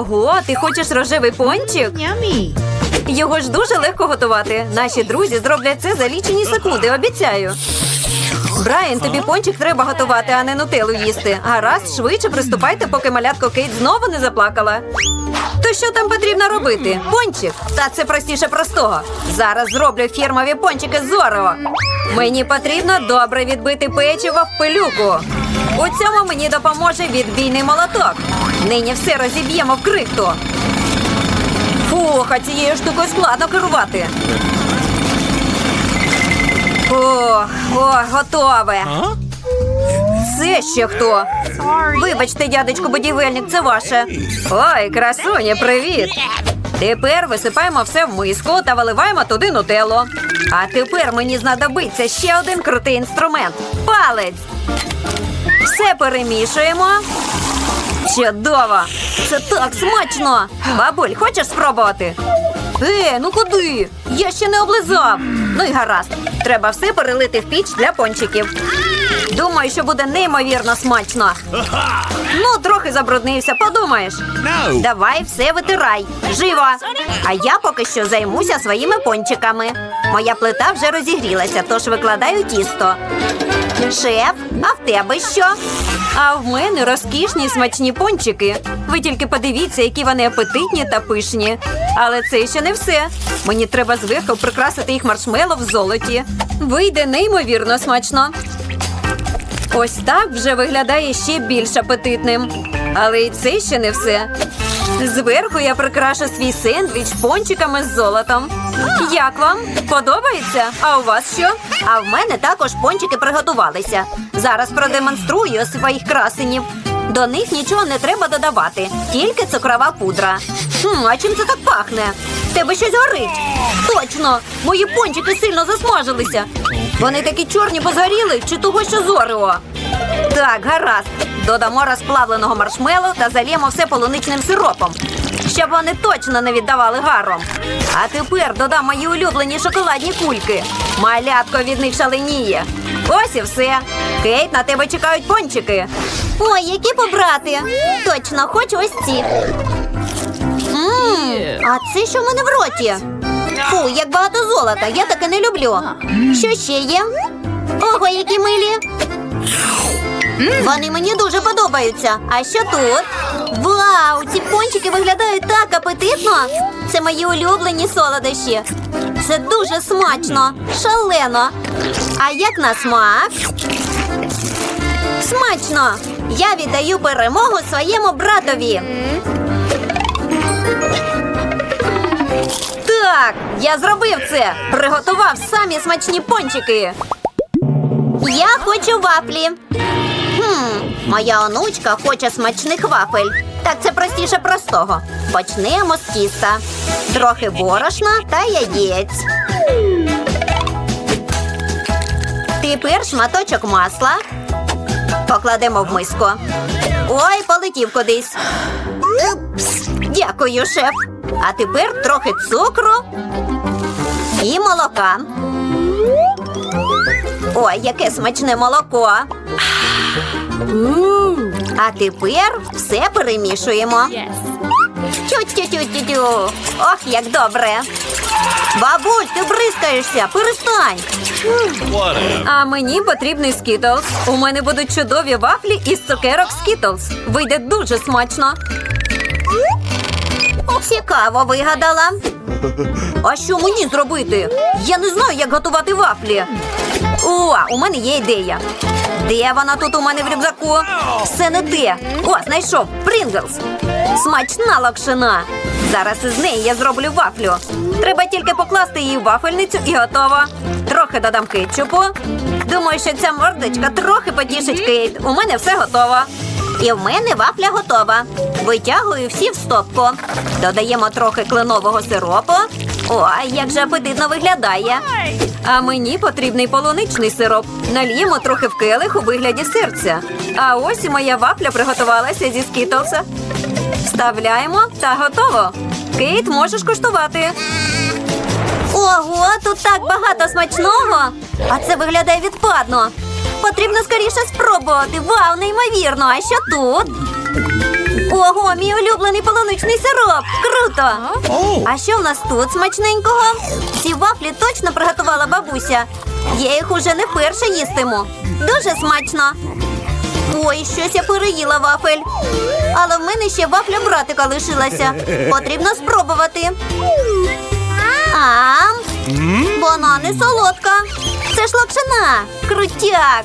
Ого, ти хочеш рожевий пончик? Yummy. Його ж дуже легко готувати. Наші друзі зроблять це за лічені секунди, обіцяю. Брайан, тобі пончик треба готувати, а не нутелу їсти. Гаразд, швидше приступайте, поки малятко Кейт знову не заплакала. То що там потрібно робити? Пончик? Та це простіше простого. Зараз зроблю фірмові пончики з Орео. Мені потрібно добре відбити печиво в пилюку. У цьому мені допоможе відбійний молоток. Нині все розіб'ємо в крихту. Фух, а цією штукою складно керувати. Ох, о, готове. Це ще хто? Вибачте, дядечко будівельник, це ваше. Ой, красуня, привіт. Тепер висипаємо все в миску та виливаємо туди нутелло. А тепер мені знадобиться ще один крутий інструмент палець. Все перемішуємо. Чудово! Це так смачно! Бабуль, хочеш спробувати? Е, ну куди? Я ще не облизав. Ну й гаразд. Треба все перелити в піч для пончиків. Думаю, що буде неймовірно смачно. Ну, трохи забруднився, подумаєш. No. Давай все витирай. Живо. А я поки що займуся своїми пончиками. Моя плита вже розігрілася, тож викладаю тісто. Шеф, а в тебе що? А в мене розкішні смачні пончики. Ви тільки подивіться, які вони апетитні та пишні. Але це ще не все. Мені треба зверху прикрасити їх маршмело в золоті. Вийде неймовірно смачно. Ось так вже виглядає ще більш апетитним. Але і це ще не все. Зверху я прикрашу свій сендвіч пончиками з золотом. Як вам? Подобається? А у вас що? А в мене також пончики приготувалися. Зараз продемонструю своїх красенів. До них нічого не треба додавати, тільки цукрова пудра. Хм, а чим це так пахне? Тебе щось горить. Точно, мої пончики сильно засмажилися. Вони такі чорні позгоріли чи того, що зорео. Так, гаразд. Додамо розплавленого маршмелу та залємо все полуничним сиропом, щоб вони точно не віддавали гаром. А тепер додам мої улюблені шоколадні кульки. Малятко від них шаленіє. Ось і все. Кейт, на тебе чекають пончики. Ой, які побрати. Точно, хочу ось ці. Мм, а це що в мене в роті? Фу, як багато золота, я таке не люблю. Що ще є? Ого, які милі. Вони мені дуже подобаються. А що тут? Вау, ці пончики виглядають так апетитно. Це мої улюблені солодощі. Це дуже смачно, шалено. А як на смак? Смачно! Я віддаю перемогу своєму братові. Так, я зробив це. Приготував самі смачні пончики. Я хочу вафлі. Моя онучка хоче смачних вафель. Так це простіше простого. Почнемо з тіста. Трохи борошна та яєць. Тепер шматочок масла. Покладемо в миску. Ой, полетів кудись. Упс. Дякую, шеф. А тепер трохи цукру і молока. Ой, яке смачне молоко. А тепер все перемішуємо. Тю-тю-тю-тю-тю. Ох, як добре. Бабуль, ти бризкаєшся, перестань. А мені потрібний скітлз. У мене будуть чудові вафлі із цукерок скітлз. Вийде дуже смачно. Цікаво вигадала. А що мені зробити? Я не знаю, як готувати вафлі. О, у мене є ідея. Де вона тут у мене в рюкзаку? Все не те. О, знайшов Принглс. Смачна локшина. Зараз із неї я зроблю вафлю. Треба тільки покласти її в вафельницю і готово. Трохи додам кетчупу. Думаю, що ця мордочка трохи потішить Кейт. У мене все готово. І в мене вафля готова. Витягую всі в стопку. Додаємо трохи кленового сиропу. Ой, як же апетитно виглядає. А мені потрібний полуничний сироп. Нальємо трохи в келих у вигляді серця. А ось і моя вафля приготувалася зі скітлса. Вставляємо та готово. Кейт, можеш куштувати. Ого, тут так багато смачного. А це виглядає відпадно. Потрібно скоріше спробувати. Вау, неймовірно. А що тут? Ого, мій улюблений полуничний сироп! Круто! А що в нас тут смачненького? Ці вафлі точно приготувала бабуся. Я їх уже не вперше їстиму. Дуже смачно. Ой, щось я переїла вафель. Але в мене ще вафля братика лишилася. Потрібно спробувати. А, вона не солодка. Це ж лапшина. Крутяк.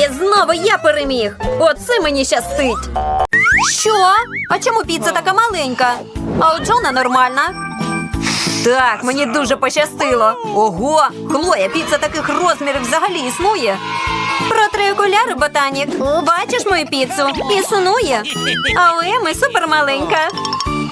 І знову я переміг. Оце мені щастить. Що? А чому піца така маленька? А у Джона нормальна. Так, мені дуже пощастило. Ого, Хлоя, піца таких розмірів взагалі існує. Протри окуляри, ботанік. Бачиш мою піцу? Існує. А у Еми супермаленька.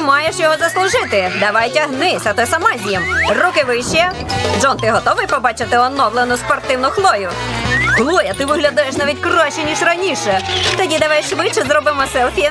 Маєш його заслужити. Давай тягнись, а то сама з'їм. Руки вище. Джон, ти готовий побачити оновлену спортивну хлою? Хлоя, ти виглядаєш навіть краще, ніж раніше. Тоді давай швидше зробимо селфі.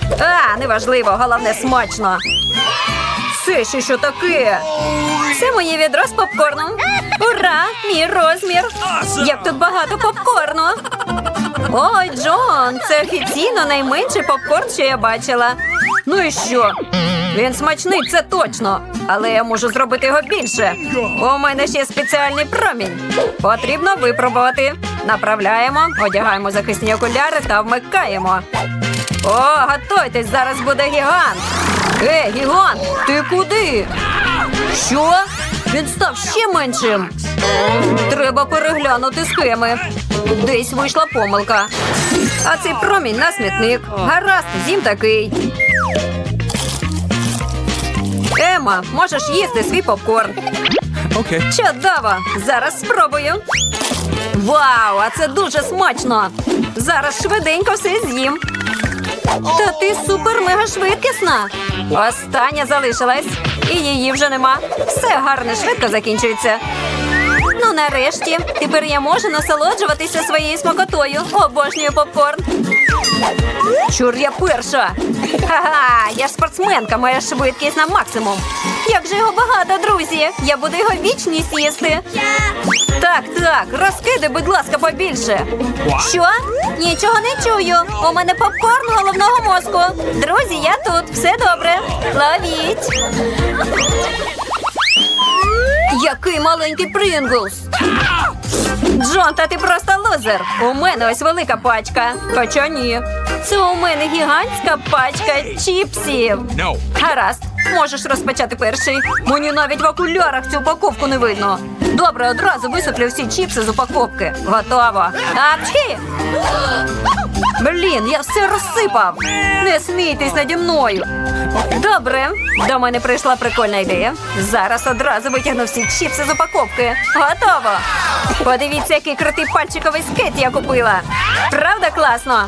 А, неважливо, головне смачно. Це ще що таке? Це моє відро з попкорном. Ура! Мій розмір! Як тут багато попкорну. Ой, Джон, це офіційно найменший попкорн, що я бачила. Ну і що? Він смачний, це точно. Але я можу зробити його більше. У мене ще спеціальний промінь. Потрібно випробувати. Направляємо, одягаємо захисні окуляри та вмикаємо. О, готуйтесь, зараз буде гігант. Е, гігант, ти куди? Що? Він став ще меншим. Треба переглянути схеми. Десь вийшла помилка. А цей промінь на смітник. Гаразд, зім такий. Ема, можеш їсти свій попкорн. Okay. Чудово! Зараз спробую. Вау, а це дуже смачно! Зараз швиденько все з'їм. Та ти супер мега швидкісна. Остання залишилась, і її вже нема. Все гарно, швидко закінчується. Ну, нарешті, тепер я можу насолоджуватися своєю смакотою. Обожнюю попкорн. Чур я перша. Ха-ха, я ж спортсменка, моя швидкість на максимум. Як же його багато, друзі! Я буду його вічність їсти. Так, так, розкидай, будь ласка, побільше. Що? Нічого не чую. У мене попкорн головного мозку. Друзі, я тут. Все добре. Ловіть. Який маленький Принглс. Джон, та ти просто лузер. У мене ось велика пачка. Хоча ні. Це у мене гігантська пачка чіпсів. No. Гаразд, можеш розпочати перший. Мені навіть в окулярах цю упаковку не видно. Добре, одразу висиплю всі чіпси з упаковки. Готово. Апчхі! Блін, я все розсипав. Не смійтесь наді мною. Добре, до мене прийшла прикольна ідея. Зараз одразу витягну всі чіпси з упаковки. Готово. Подивіться, який крутий пальчиковий скейт я купила. Правда класно?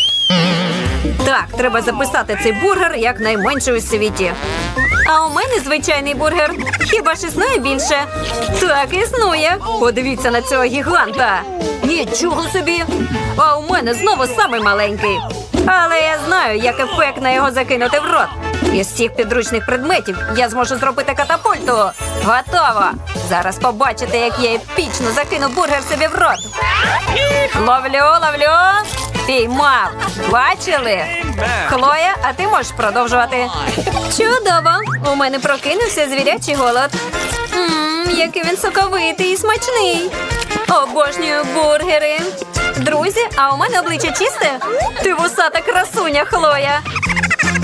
Так, треба записати цей бургер як найменший у світі. А у мене звичайний бургер. Хіба ж існує більше? Так, існує. Подивіться на цього гіганта. Нічого собі. А у мене знову самий маленький. Але я знаю, як ефектно його закинути в рот. Із всіх підручних предметів я зможу зробити катапульту. Готово. Зараз побачите, як я епічно закину бургер собі в рот. Ловлю, ловлю. Піймав. Бачили? Хлоя, а ти можеш продовжувати. Чудово! У мене прокинувся звірячий голод. Ммм, який він соковитий і смачний. Обожнюю бургери. Друзі, а у мене обличчя чисте? Ти вусата красуня, Хлоя.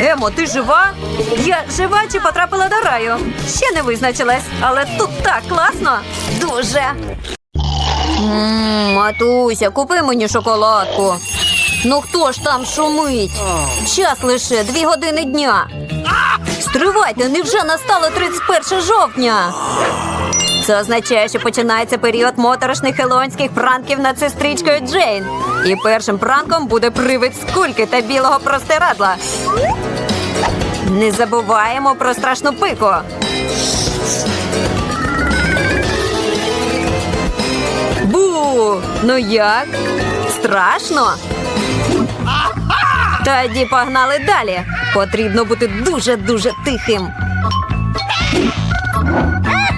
Емо, ти жива? Я жива чи потрапила до раю? Ще не визначилась, але тут так класно. Дуже. Ммм, Матуся, купи мені шоколадку. Ну хто ж там шумить? Час лише дві години дня. Стривайте, невже настало 31 жовтня? Це означає, що починається період моторошних хелонських пранків над сестричкою Джейн. І першим пранком буде привид скульки та білого простирадла. Не забуваємо про страшну пику. Бу! Ну як? Страшно? Тоді погнали далі. Потрібно бути дуже-дуже тихим.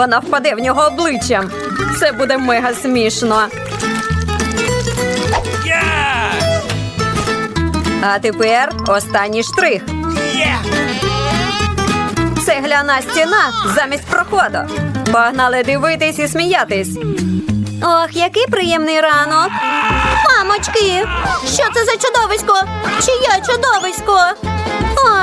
Вона впаде в нього обличчям. Це буде мега смішно. А тепер останній штрих. Цегляна стіна замість проходу. Погнали дивитись і сміятись. Ох, який приємний ранок. Мамочки, що це за чудовисько? Чиє чудовисько?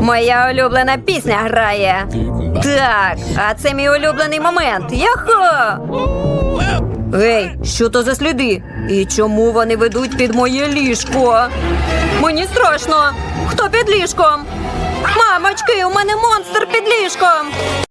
Моя улюблена пісня грає. Так, а це мій улюблений момент. Яхо! Ей, що то за сліди? І чому вони ведуть під моє ліжко? Мені страшно. Хто під ліжком? Мамочки, у мене монстр під ліжком.